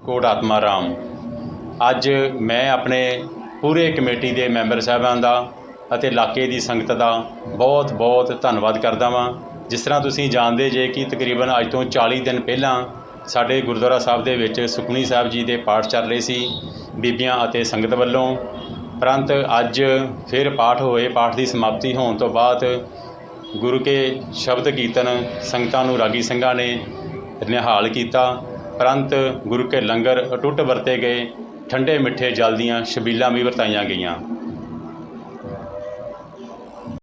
ਕੋਟ ਆਤਮਾ ਰਾਮ। ਅੱਜ ਮੈਂ ਆਪਣੇ ਪੂਰੇ ਕਮੇਟੀ ਦੇ ਮੈਂਬਰ ਸਾਹਿਬਾਂ ਦਾ ਅਤੇ ਇਲਾਕੇ ਦੀ ਸੰਗਤ ਦਾ ਬਹੁਤ ਬਹੁਤ ਧੰਨਵਾਦ ਕਰਦਾ ਵਾਂ। ਜਿਸ ਤਰ੍ਹਾਂ ਤੁਸੀਂ ਜਾਣਦੇ ਜੇ ਕਿ ਤਕਰੀਬਨ ਅੱਜ ਤੋਂ 40 ਦਿਨ ਪਹਿਲਾਂ ਸਾਡੇ ਗੁਰਦੁਆਰਾ ਸਾਹਿਬ ਦੇ ਵਿੱਚ ਸੁਖਮਨੀ ਸਾਹਿਬ ਜੀ ਦੇ ਪਾਠ ਚੱਲ ਰਹੇ ਸੀ, ਬੀਬੀਆਂ ਅਤੇ ਸੰਗਤ ਵੱਲੋਂ। ਪ੍ਰੰਤ ਅੱਜ ਫਿਰ ਪਾਠ ਹੋਏ, ਪਾਠ ਦੀ ਸਮਾਪਤੀ ਹੋਣ ਤੋਂ ਬਾਅਦ ਗੁਰੂ ਕੇ ਸ਼ਬਦ ਕੀਰਤਨ ਸੰਗਤਾਂ ਨੂੰ ਰਾਗੀ ਸਿੰਘਾਂ ਨੇ ਨਿਹਾਲ ਕੀਤਾ। ਪ੍ਰੰਤ ਗੁਰੂ ਕੇ ਲੰਗਰ ਅਟੁੱਟ ਵਰਤੇ ਗਏ, ਠੰਡੇ ਮਿੱਠੇ ਜਲ ਦੀਆਂ ਛਬੀਲਾਂ ਵੀ ਵਰਤਾਈਆਂ ਗਈਆਂ।